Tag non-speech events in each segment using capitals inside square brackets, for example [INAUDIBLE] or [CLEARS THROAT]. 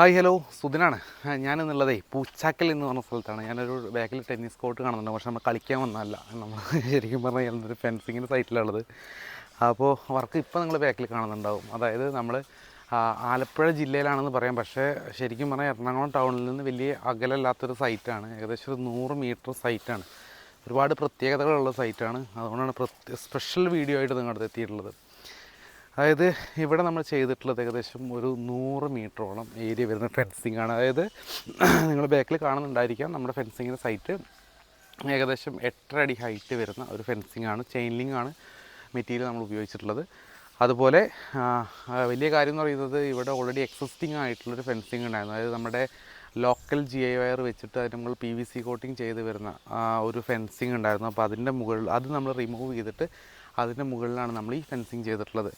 Hi hello. സുധിനാണ് ഞാനെന്നുള്ളതേ പൂച്ചാക്കൽ എന്ന് പറഞ്ഞ സ്ഥലത്താണ്. ഞാനൊരു ബാക്കിൽ ടെന്നീസ് കോർട്ട് കാണുന്നുണ്ട്. പക്ഷെ നമ്മൾ കളിക്കാൻ വന്നതല്ല. നമ്മൾ ശരിക്കും പറഞ്ഞാൽ ഞാനൊരു ഫെൻസിങ്ങിന്റെ സൈറ്റിലുള്ളത്. അപ്പോൾ വർക്ക് ഇപ്പോൾ നിങ്ങൾ ബാക്കിൽ കാണുന്നുണ്ടാവും. അതായത് നമ്മൾ ആലപ്പുഴ ജില്ലയിലാണെന്ന് പറയാം. പക്ഷേ ശരിക്കും പറഞ്ഞാൽ എറണാകുളം ടൗണിൽ നിന്ന് വലിയ അകലല്ലാത്തൊരു സൈറ്റാണ്. ഏകദേശം ഒരു നൂറ് മീറ്റർ സൈറ്റാണ്. ഒരുപാട് പ്രത്യേകതകളുള്ള സൈറ്റാണ്. അതുകൊണ്ടാണ് പ്രത്യേക സ്പെഷ്യൽ വീഡിയോ ആയിട്ട് നിങ്ങളുടെ എത്തിയിട്ടുള്ളത്. അതായത് ഇവിടെ നമ്മൾ ചെയ്തിട്ടുള്ളത് ഏകദേശം ഒരു നൂറ് മീറ്ററോളം ഏരിയ വരുന്ന ഫെൻസിങ് ആണ്. അതായത് [CLEARS THROAT] നിങ്ങൾ ബാക്കിൽ കാണുന്നുണ്ടായിരിക്കാം. നമ്മുടെ ഫെൻസിങ്ങിന്റെ സൈറ്റ് ഏകദേശം എട്ടര അടി ഹൈറ്റ് വരുന്ന ഒരു ഫെൻസിങ് ആണ്. ചെയിൻ ലിങ്ക് ആണ് മെറ്റീരിയൽ നമ്മൾ ഉപയോഗിച്ചിട്ടുള്ളത്. അതുപോലെ വലിയ കാര്യം എന്ന് പറയുന്നത് ഇവിടെ ഓൾറെഡി എക്സിസ്റ്റിംഗ് ആയിട്ടുള്ളൊരു ഫെൻസിങ് ഉണ്ടായിരുന്നു. അതായത് നമ്മുടെ ലോക്കൽ ജി ഐ വയർ വെച്ചിട്ട് അതിന് നമ്മൾ പി വി സി കോട്ടിങ് ചെയ്ത് വരുന്ന ഒരു ഫെൻസിങ് ഉണ്ടായിരുന്നു. അപ്പോൾ അതിന്റെ മുകളിൽ അത് നമ്മൾ റിമൂവ് ചെയ്തിട്ട് അതിന്റെ മുകളിലാണ് നമ്മൾ ഈ ഫെൻസിങ് ചെയ്തിട്ടുള്ളത്.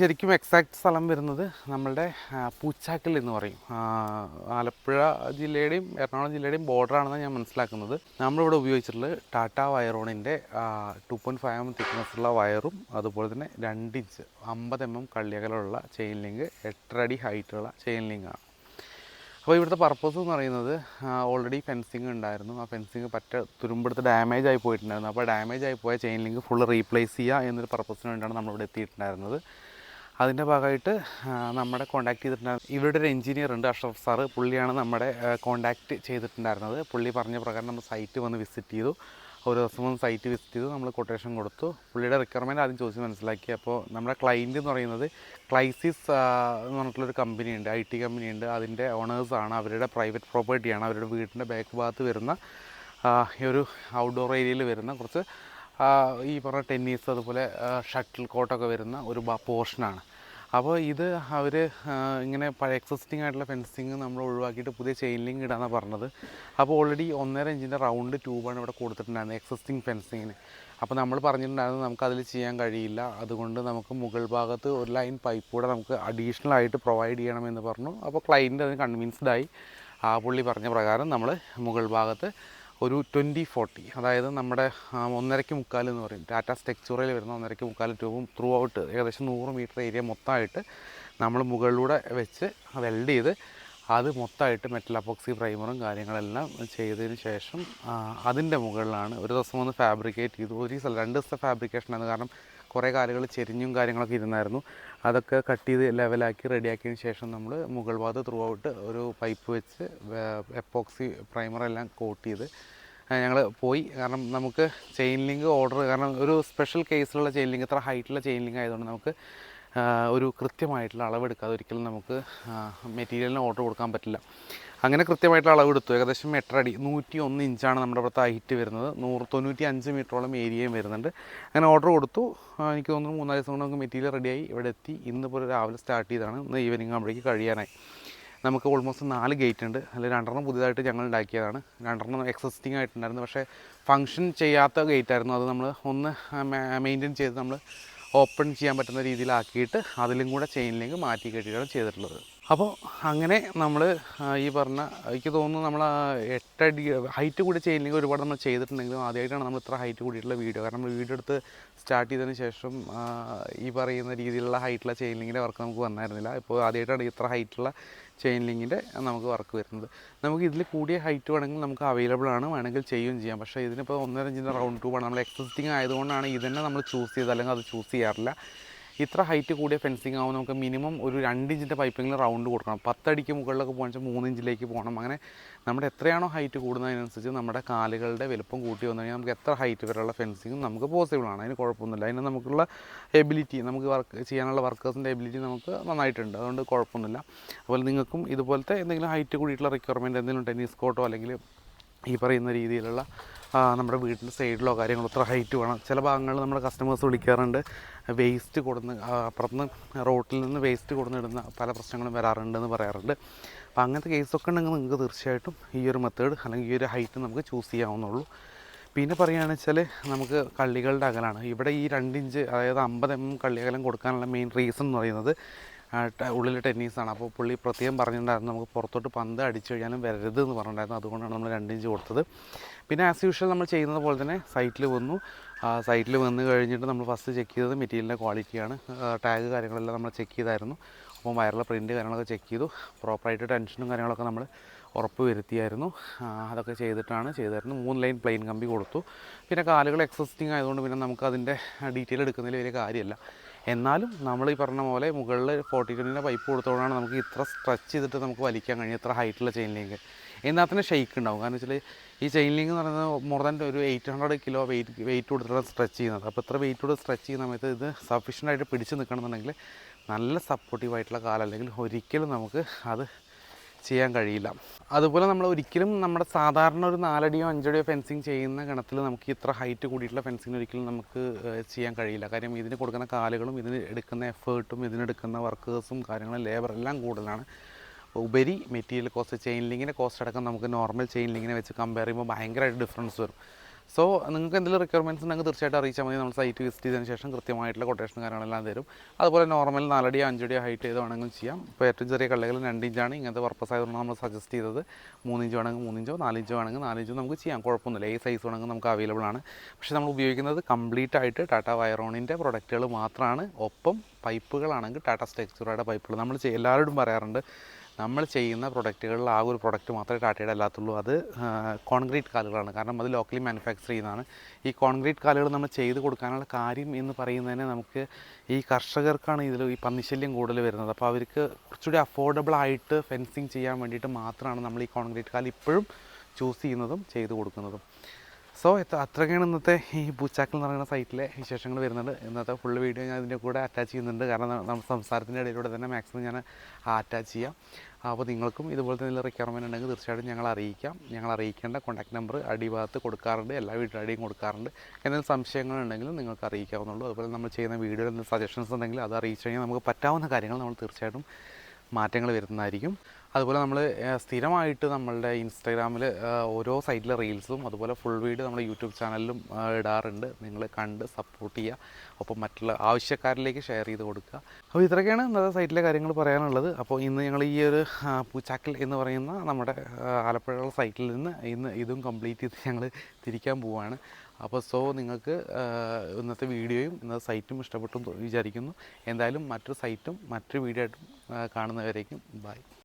ശരിക്കും എക്സാക്ട് സ്ഥലം വരുന്നത് നമ്മളുടെ പൂച്ചാക്കൽ എന്ന് പറയും. ആലപ്പുഴ ജില്ലയുടെയും എറണാകുളം ജില്ലയുടെയും ബോർഡറാണെന്ന് ഞാൻ മനസ്സിലാക്കുന്നത്. നമ്മളിവിടെ ഉപയോഗിച്ചിട്ടുള്ളത് ടാറ്റ വയറോണിന്റെ ടു പോയിന്റ് ഫൈവ് എം തിക്നെസ്സുള്ള വയറും അതുപോലെ തന്നെ രണ്ട് ഇഞ്ച് അമ്പത് എം എം കള്ളിയകലുള്ള ചെയിൻ ലിങ്ക് എട്ടര അടി ഹൈറ്റുള്ള ചെയിൻ ലിങ്കാണ് അപ്പോൾ ഇവിടുത്തെ പർപ്പസ് എന്ന് പറയുന്നത് ഓൾറെഡി ഫെൻസിങ് ഉണ്ടായിരുന്നു. ആ ഫെൻസിങ് പറ്റ തുരുമ്പെടുത്ത് ഡാമേജ് ആയി പോയിട്ടുണ്ടായിരുന്നു. അപ്പോൾ ഡാമേജ് ആയി പോയ ചെയിൻ ലിങ്ക് ഫുൾ റീപ്ലേസ് ചെയ്യുക എന്നൊരു പർപ്പസിന് വേണ്ടിയാണ് നമ്മളിവിടെ എത്തിയിട്ടുണ്ടായിരുന്നത്. അതിന്റെ ഭാഗമായിട്ട് നമ്മുടെ കോൺടാക്ട് ചെയ്തിട്ടുണ്ടായിരുന്നു ഇവിടെ ഒരു എഞ്ചിനീയർ ഉണ്ട് അഷ്റഫ് സാറ് പുള്ളിയാണ് നമ്മുടെ കോണ്ടാക്ട് ചെയ്തിട്ടുണ്ടായിരുന്നത്. പുള്ളി പറഞ്ഞ പ്രകാരം നമ്മൾ സൈറ്റ് വന്ന് വിസിറ്റ് ചെയ്തു. ഒരു ദിവസം വന്ന് സൈറ്റ് വിസിറ്റ് ചെയ്തു. നമ്മൾ കൊട്ടേഷൻ കൊടുത്തു. പുള്ളിയുടെ റിക്വയർമെന്റ് ആദ്യം ചോദിച്ച് മനസ്സിലാക്കി. അപ്പോൾ നമ്മുടെ ക്ലയന്റ് എന്ന് പറയുന്നത് ക്ലൈസിസ് എന്ന് പറഞ്ഞിട്ടുള്ളൊരു കമ്പനി ഉണ്ട്. ഐ ടി കമ്പനി ഉണ്ട്. അതിന്റെ ഓണേഴ്സാണ് അവരുടെ പ്രൈവറ്റ് പ്രോപ്പർട്ടിയാണ് അവരുടെ വീടിന്റെ ബാക്ക് ഭാഗത്ത് വരുന്ന ഈ ഒരു ഔട്ട്ഡോർ ഏരിയയിൽ വരുന്ന കുറച്ച് ഈ പറഞ്ഞ ടെന്നീസ് അതുപോലെ ഷട്ടിൽ കോട്ടൊക്കെ വരുന്ന ഒരു പോർഷനാണ് അപ്പോൾ ഇത് അവർ ഇങ്ങനെ പഴയ എക്സിസ്റ്റിംഗ് ആയിട്ടുള്ള ഫെൻസിങ് നമ്മൾ ഒഴിവാക്കിയിട്ട് പുതിയ ചെയിൻ ലിങ്ക് ഇടാന്നാണ് പറഞ്ഞത്. അപ്പോൾ ഓൾറെഡി ഒന്നര ഇഞ്ചിന്റെ റൗണ്ട് ട്യൂബാണ് ഇവിടെ കൊടുത്തിട്ടുണ്ടായിരുന്നത് എക്സിസ്റ്റിംഗ് ഫെൻസിങ്ങിന് അപ്പോൾ നമ്മൾ പറഞ്ഞിട്ടുണ്ടായിരുന്നു നമുക്ക് അതിൽ ചെയ്യാൻ കഴിയില്ല. അതുകൊണ്ട് നമുക്ക് മുകൾ ഭാഗത്ത് ഒരു ലൈൻ പൈപ്പ് കൂടെ നമുക്ക് അഡീഷണൽ ആയിട്ട് പ്രൊവൈഡ് ചെയ്യണമെന്ന് പറഞ്ഞു. അപ്പോൾ ക്ലയന്റ് അതിന് കൺവിൻസ്ഡായി ആ പുള്ളി പറഞ്ഞ പ്രകാരം നമ്മൾ മുകൾ ഭാഗത്ത് ഒരു ട്വന്റി ഫോർട്ടി അതായത് നമ്മുടെ ഒന്നരയ്ക്ക് മുക്കാൽ എന്ന് പറയും. ടാറ്റ സ്റ്റെക്ചുറയിൽ വരുന്ന ഒന്നരയ്ക്ക് മുക്കാൽ ട്യൂബും ത്രൂ ഔട്ട് ഏകദേശം നൂറ് മീറ്റർ ഏരിയ മൊത്തമായിട്ട് നമ്മൾ മുകളിലൂടെ വെച്ച് വെൽഡ് ചെയ്ത് അത് മൊത്തമായിട്ട് മെറ്റൽ അപ്പോക്സി പ്രൈമറും കാര്യങ്ങളെല്ലാം ചെയ്തതിന് ശേഷം അതിന്റെ മുകളിലാണ് ഒരു ദിവസം ഒന്ന് ഫാബ്രിക്കേറ്റ് ചെയ്തു. ഒരു ദിവസം രണ്ട് ദിവസത്തെ ഫാബ്രിക്കേഷൻ ആണ്. കാരണം കുറേ കാലുകൾ ചെരിഞ്ഞും കാര്യങ്ങളൊക്കെ ഇരുന്നായിരുന്നു. അതൊക്കെ കട്ട് ചെയ്ത് ലെവലാക്കി റെഡിയാക്കിയതിന് ശേഷം നമ്മൾ മുകൾ ഭാഗത്ത് ത്രൂ ഔട്ട് ഒരു പൈപ്പ് വെച്ച് എപ്പോക്സി പ്രൈമറെല്ലാം കോട്ട് ചെയ്ത് ഞങ്ങൾ പോയി. കാരണം നമുക്ക് ചെയിൻ ലിങ്ക് ഓർഡർ കാരണം ഒരു സ്പെഷ്യൽ കേസിലുള്ള ചെയിൻ ലിങ്ക് ഇത്ര ഹൈറ്റുള്ള ചെയിൻ ലിങ്ക് ആയതുകൊണ്ട് നമുക്ക് ഒരു കൃത്യമായിട്ടുള്ള അളവെടുക്കാതെ ഒരിക്കലും നമുക്ക് മെറ്റീരിയലിന് ഓർഡർ കൊടുക്കാൻ പറ്റില്ല. അങ്ങനെ കൃത്യമായിട്ടുള്ള അളവെടുത്തു ഏകദേശം എട്ടര അടി. നൂറ്റി ഒന്ന് ഇഞ്ചാണ് നമ്മുടെ ഇവിടുത്തെ ഹൈറ്റ് വരുന്നത്. നൂറ് തൊണ്ണൂറ്റി അഞ്ച് മീറ്ററോളം ഏരിയയും വരുന്നുണ്ട്. അങ്ങനെ ഓർഡർ കൊടുത്തു. എനിക്ക് തോന്നുന്നു മൂന്നാൽ ദിവസം കൊണ്ട് നമുക്ക് മെറ്റീരിയൽ റെഡിയായി ഇവിടെ എത്തി. ഇന്നിപ്പോൾ രാവിലെ സ്റ്റാർട്ട് ചെയ്താണ് ഇന്ന് ഈവനിങ് ആകുമ്പോഴേക്ക് കഴിയാനായി. നമുക്ക് ഓൾമോസ്റ്റ് നാല് ഗേറ്റ് ഉണ്ട്. അതിൽ രണ്ടെണ്ണം പുതിയതായിട്ട് ഞങ്ങൾ ഉണ്ടാക്കിയതാണ്. രണ്ടെണ്ണം എക്സിസ്റ്റിംഗ് ആയിട്ടുണ്ടായിരുന്നു. പക്ഷേ ഫങ്ഷൻ ചെയ്യാത്ത ഗേറ്റ് ആയിരുന്നു. അത് നമ്മൾ ഒന്ന് മെയിന്റെയിൻ ചെയ്ത് നമ്മൾ ഓപ്പൺ ചെയ്യാൻ പറ്റുന്ന രീതിയിലാക്കിയിട്ട് അതിലും കൂടെ ചെയിനിലേക്ക് മാറ്റി കെട്ടിയിട്ടാണ് ചെയ്തിട്ടുള്ളത്. അപ്പോൾ അങ്ങനെ നമ്മൾ ഈ പറഞ്ഞ എനിക്ക് തോന്നുന്നു നമ്മൾ എട്ടടി ഹൈറ്റ് കൂടി ചെയ്യുന്നെങ്കിൽ ഒരുപാട് നമ്മൾ ചെയ്തിട്ടുണ്ടെങ്കിലും ആദ്യമായിട്ടാണ് നമ്മൾ ഇത്ര ഹൈറ്റ് കൂടിയിട്ടുള്ള വീഡിയോ. കാരണം നമ്മൾ വീഡിയോ എടുത്ത് സ്റ്റാർട്ട് ചെയ്തതിന് ശേഷം ഈ പറയുന്ന രീതിയിലുള്ള ഹൈറ്റുള്ള ചെയിൻ ലിങ്കിന്റെ വർക്ക് നമുക്ക് വന്നായിരുന്നില്ല. ഇപ്പോൾ ആദ്യമായിട്ടാണ് ഇത്ര ഹൈറ്റുള്ള ചെയിൻ ലിങ്കിന്റെ നമുക്ക് വർക്ക് വരുന്നത്. നമുക്ക് ഇതിൽ കൂടിയ ഹൈറ്റ് വേണമെങ്കിൽ നമുക്ക് അവൈലബിൾ ആണ് വേണമെങ്കിൽ ചെയ്യുകയും ചെയ്യാം. പക്ഷേ ഇതിനിപ്പോൾ ഒന്നര ഇഞ്ചിന്റെ റൗണ്ട് ട്യൂബാണ്. നമ്മൾ എക്സിസ്റ്റിംഗ് ആയതുകൊണ്ടാണ് ഇതന്നെ നമ്മൾ ചൂസ് ചെയ്ത് അല്ലെങ്കിൽ അത് ചൂസ് ചെയ്യാറില്ല. ഇത്ര ഹൈറ്റ് കൂടിയ ഫെൻസിങ് ആകുമ്പോൾ നമുക്ക് മിനിമം ഒരു രണ്ട് ഇഞ്ചിന്റെ പൈപ്പിങ്ങിൽ റൗണ്ട് കൊടുക്കണം. പത്തടിക്ക് മുകളിലൊക്കെ പോകാൻ വെച്ചാൽ മൂന്ന് ഇഞ്ചിലേക്ക് പോകണം. അങ്ങനെ നമ്മുടെ എത്രയാണോ ഹൈറ്റ് കൂടുന്നതിനനുസരിച്ച് നമ്മുടെ കാലുകളുടെ വലുപ്പം കൂട്ടി വന്നു കഴിഞ്ഞാൽ നമുക്ക് എത്ര ഹൈറ്റ് വരെയുള്ള ഫെൻസിങ് നമുക്ക് പോസിബിൾ ആണ്. അതിന് കുഴപ്പമൊന്നുമില്ല. അതിന് നമുക്കുള്ള എബിലിറ്റി നമുക്ക് വർക്ക് ചെയ്യാനുള്ള വർക്കേഴ്സിന്റെ എബിലിറ്റി നമുക്ക് നന്നായിട്ടുണ്ട്. അതുകൊണ്ട് കുഴപ്പമൊന്നുമില്ല. അതുപോലെ നിങ്ങൾക്കും ഇതുപോലത്തെ എന്തെങ്കിലും ഹൈറ്റ് കൂടിയിട്ടുള്ള റിക്വയർമെന്റ് എന്തെങ്കിലും ടെന്നീസ് കോട്ടോ അല്ലെങ്കിൽ ഈ പറയുന്ന രീതിയിലുള്ള നമ്മുടെ വീട്ടിന്റെ സൈഡിലോ കാര്യങ്ങളോ ഇത്ര ഹൈറ്റ് വേണം. ചില ഭാഗങ്ങളിൽ നമ്മുടെ കസ്റ്റമേഴ്സ് വിളിക്കാറുണ്ട്. വേസ്റ്റ് കൊടുന്ന് അപ്പുറത്ത് അപ്പുറത്തുനിന്ന് റോട്ടിൽ നിന്ന് വേസ്റ്റ് കൊടുന്നിടുന്ന പല പ്രശ്നങ്ങളും വരാറുണ്ടെന്ന് പറയാറുണ്ട്. അപ്പോൾ അങ്ങനത്തെ കേസൊക്കെ ഉണ്ടെങ്കിൽ നിങ്ങൾക്ക് തീർച്ചയായിട്ടും ഈ ഒരു മെത്തേഡ് അല്ലെങ്കിൽ ഈ ഒരു ഹൈറ്റ് നമുക്ക് ചൂസ് ചെയ്യാവുന്നുള്ളൂ പിന്നെ പറയുകയാണെന്ന് വെച്ചാൽ നമുക്ക് കള്ളികളുടെ അകലാണ്. ഇവിടെ ഈ രണ്ടിഞ്ച് അതായത് അമ്പത് എം എം കള്ളി അകലം കൊടുക്കാനുള്ള മെയിൻ റീസൺ എന്ന് പറയുന്നത് ഉള്ളിൽ ടെന്നീസാണ്. അപ്പോൾ പുള്ളി പ്രത്യേകം പറഞ്ഞിട്ടുണ്ടായിരുന്നു നമുക്ക് പുറത്തോട്ട് പന്ത് അടിച്ചു കഴിഞ്ഞാലും വരരുത് എന്ന് പറഞ്ഞിട്ടുണ്ടായിരുന്നു. അതുകൊണ്ടാണ് നമ്മൾ രണ്ട് ഇഞ്ച് കൊടുത്തത്. പിന്നെ ആസ് യൂഷ്വൽ നമ്മൾ ചെയ്യുന്നത് പോലെ തന്നെ സൈറ്റിൽ വന്നു. സൈറ്റിൽ വന്ന് കഴിഞ്ഞിട്ട് നമ്മൾ ഫസ്റ്റ് ചെക്ക് ചെയ്തത് മെറ്റീരിയലിന്റെ ക്വാളിറ്റിയാണ് ടാഗ് കാര്യങ്ങളെല്ലാം നമ്മൾ ചെക്ക് ചെയ്തായിരുന്നു. അപ്പോൾ വയറിലെ പ്രിന്റ് കാര്യങ്ങളൊക്കെ ചെക്ക് ചെയ്തു. പ്രോപ്പറായിട്ട് ടെൻഷനും കാര്യങ്ങളൊക്കെ നമ്മൾ ഉറപ്പ് വരുത്തിയായിരുന്നു. അതൊക്കെ ചെയ്തിട്ടാണ് ചെയ്തായിരുന്നു. മൂന്ന് ലൈൻ പ്ലെയിൻ കമ്പി കൊടുത്തു. പിന്നെ കാലുകൾ എക്സിസ്റ്റിംഗ് ആയതുകൊണ്ട് പിന്നെ നമുക്ക് അതിന്റെ ഡീറ്റെയിൽ എടുക്കുന്നതിൽ വലിയ കാര്യമില്ല. എന്നാലും നമ്മൾ ഈ പറഞ്ഞ പോലെ മുകളിൽ ഫോർട്ടി ട്വന്റിന്റെ പൈപ്പ് കൊടുത്തോണ്ടാണ് നമുക്ക് ഇത്ര സ്ട്രെച്ച് ചെയ്തിട്ട് നമുക്ക് വലിക്കാൻ കഴിയും ഇത്ര ഹൈറ്റുള്ള ചെയിൻ ലിങ്ക് എന്നാൽ തന്നെ ഷെയ്ക്ക് ഉണ്ടാവും. കാരണം വെച്ചാൽ ഈ ചെയിൻ ലിങ്ക് എന്ന് പറയുന്നത് മോർ ദാൻ ഒരു eight hundred kilo weight weight കൊടുത്തിട്ടാണ് സ്ട്രെച്ച് ചെയ്യുന്നത്. അപ്പോൾ ഇത്ര വെയിറ്റ് കൊടുത്ത് സ്ട്രെച്ച് ചെയ്യുന്ന സമയത്ത് ഇത് സഫീഷ്യന്റ് ആയിട്ട് പിടിച്ച് നിൽക്കണമെന്നുണ്ടെങ്കിൽ നല്ല സപ്പോർട്ടീവ് ആയിട്ടുള്ള കാലം അല്ലെങ്കിൽ ഒരിക്കലും നമുക്ക് അത് ചെയ്യാൻ കഴിയില്ല. അതുപോലെ നമ്മൾ ഒരിക്കലും നമ്മുടെ സാധാരണ ഒരു നാലടിയോ അഞ്ചടിയോ ഫെൻസിങ് ചെയ്യുന്ന ഗണത്തിൽ നമുക്ക് ഇത്ര ഹൈറ്റ് കൂടിയിട്ടുള്ള ഫെൻസിങ് ഒരിക്കലും നമുക്ക് ചെയ്യാൻ കഴിയില്ല. കാര്യം ഇതിന് കൊടുക്കുന്ന കാലുകളും ഇതിന് എടുക്കുന്ന എഫേർട്ടും ഇതിനെടുക്കുന്ന വർക്കേഴ്സും കാര്യങ്ങളും ലേബർ എല്ലാം കൂടുതലാണ്. ഉപരി മെറ്റീരിയൽ കോസ്റ്റ് ചെയിൻ ലിങ്ങിന്റെ കോസ്റ്റ് അടക്കം നമുക്ക് നോർമൽ ചെയിൻ ലിങ്ങിനെ വെച്ച് കമ്പയർ ചെയ്യുമ്പോൾ ഭയങ്കരമായിട്ട് ഡിഫറൻസ് വരും. സോ നിങ്ങൾക്ക് എന്തെങ്കിലും റിക്വയർമെന്റ്സ് ഉണ്ടെങ്കിൽ തീർച്ചയായിട്ടും അറിയിച്ചാൽ മതി. നമ്മൾ സൈറ്റ് വിസിറ്റ് ചെയ്തതിന് ശേഷം കൃത്യമായിട്ടുള്ള കൊട്ടേഷൻ കാര്യങ്ങളെല്ലാം തരും. അതുപോലെ നോർമൽ നാലടിയോ അഞ്ചടിയോ ഹൈറ്റ് ചെയ്ത് വേണമെങ്കിലും ചെയ്യാം. ഇപ്പോൾ ഏറ്റവും ചെറിയ കള്ളികൾ രണ്ട് ഇഞ്ചാണ് ഇങ്ങനത്തെ പർപ്പസ് ആയതുകൊണ്ട് നമ്മൾ സജസ്റ്റ് ചെയ്തത്. മൂന്നിഞ്ച് വേണമെങ്കിൽ മൂന്നിഞ്ചോ നാലിഞ്ചോ വേണമെങ്കിൽ നാലിഞ്ചോ നമുക്ക് ചെയ്യാം. കുഴപ്പമൊന്നുമില്ല. ഈ സൈസ് വേണമെങ്കിൽ നമുക്ക് അവൈലബിൾ ആണ്. പക്ഷേ നമ്മൾ ഉപയോഗിക്കുന്നത് കംപ്ലീറ്റ് ആയിട്ട് ടാറ്റ വയറോണിന്റെ പ്രൊഡക്റ്റുകൾ മാത്രമാണ്. ഒപ്പം പൈപ്പുകളാണെങ്കിൽ ടാറ്റ സ്ട്രക്ചറുടെ പൈപ്പുകൾ നമ്മൾ എല്ലാവരോടും പറയാറുണ്ട്. നമ്മൾ ചെയ്യുന്ന പ്രൊഡക്റ്റുകളിൽ ആ ഒരു പ്രൊഡക്റ്റ് മാത്രമേ ടാറ്റയുടെ അല്ലാത്തുള്ളൂ. അത് കോൺക്രീറ്റ് കാലുകളാണ്. കാരണം അത് ലോക്കലി മാനുഫാക്ചർ ചെയ്യുന്നതാണ്. ഈ കോൺക്രീറ്റ് കാലുകൾ നമ്മൾ ചെയ്ത് കൊടുക്കാനുള്ള കാര്യം എന്ന് പറയുന്നതിന് നമുക്ക് ഈ കർഷകർക്കാണ് ഇതിൽ ഈ പന്നിശല്യം കൂടുതൽ വരുന്നത്. അപ്പോൾ അവർക്ക് കുറച്ചുകൂടി അഫോർഡബിൾ ആയിട്ട് ഫെൻസിങ് ചെയ്യാൻ വേണ്ടിയിട്ട് മാത്രമാണ് നമ്മൾ ഈ കോൺക്രീറ്റ് കാൽ ഇപ്പോഴും ചൂസ് ചെയ്യുന്നതും ചെയ്ത് കൊടുക്കുന്നതും. സോ അത്രയ്ക്കാണ് ഇന്നത്തെ ഈ പൂച്ചാക്കൽ എന്ന് പറയുന്ന സൈറ്റിലെ വിശേഷങ്ങൾ വരുന്നുണ്ട് ഇന്നത്തെ ഫുൾ വീഡിയോ ഞാൻ ഇതിന്റെ കൂടെ അറ്റാച്ച് ചെയ്യുന്നുണ്ട്. കാരണം നമ്മൾ സംസാരത്തിന്റെ ഇടയിലൂടെ തന്നെ മാക്സിമം ഞാൻ അറ്റാച്ച് ചെയ്യാം. അപ്പോൾ നിങ്ങൾക്കും ഇതുപോലത്തെ എന്തെങ്കിലും റിക്വയർമെന്റ് ഉണ്ടെങ്കിൽ തീർച്ചയായിട്ടും ഞങ്ങൾ അറിയിക്കാം. ഞങ്ങൾ അറിയിക്കേണ്ട കോൺടാക്ട് നമ്പർ അടിഭാഗത്ത് കൊടുക്കാറുണ്ട്. എല്ലാ വീട്ടുകാരുടെയും കൊടുക്കാറുണ്ട്. എന്തെങ്കിലും സംശയങ്ങളുണ്ടെങ്കിലും നിങ്ങൾക്ക് അറിയിക്കാവുന്നുള്ളൂ അതുപോലെ നമ്മൾ ചെയ്യുന്ന വീഡിയോയിൽ സജഷൻസ് ഉണ്ടെങ്കിൽ അത് അറിയിച്ചു കഴിഞ്ഞാൽ നമുക്ക് പറ്റാവുന്ന കാര്യങ്ങൾ നമ്മൾ തീർച്ചയായിട്ടും മാറ്റങ്ങൾ വരുന്നതായിരിക്കും അതുപോലെ നമ്മൾ സ്ഥിരമായിട്ട് നമ്മളുടെ ഇൻസ്റ്റാഗ്രാമിൽ ഓരോ സൈറ്റിലെ റീൽസും അതുപോലെ ഫുൾ വീഡിയോ നമ്മുടെ യൂട്യൂബ് ചാനലിലും ഇടാറുണ്ട്. നിങ്ങൾ കണ്ട് സപ്പോർട്ട് ചെയ്യുക. ഒപ്പം മറ്റുള്ള ആവശ്യക്കാരിലേക്ക് ഷെയർ ചെയ്ത് കൊടുക്കുക. അപ്പോൾ ഇത്രയൊക്കെയാണ് ഇന്നത്തെ സൈറ്റിലെ കാര്യങ്ങൾ പറയാനുള്ളത്. അപ്പോൾ ഇന്ന് ഞങ്ങൾ ഈ ഒരു പൂച്ചാക്കൽ എന്ന് പറയുന്ന നമ്മുടെ ആലപ്പുഴ സൈറ്റിൽ നിന്ന് ഇന്ന് ഇതും കംപ്ലീറ്റ് ചെയ്ത് ഞങ്ങൾ തിരിക്കാൻ പോവുകയാണ് അപ്പോൾ സോ നിങ്ങൾക്ക് ഇന്നത്തെ വീഡിയോയും ഇന്നത്തെ സൈറ്റും ഇഷ്ടപ്പെട്ടു വിചാരിക്കുന്നു. എന്തായാലും മറ്റൊരു സൈറ്റും മറ്റൊരു വീഡിയോ ആയിട്ടും കാണുന്നവരേക്കും ബൈ.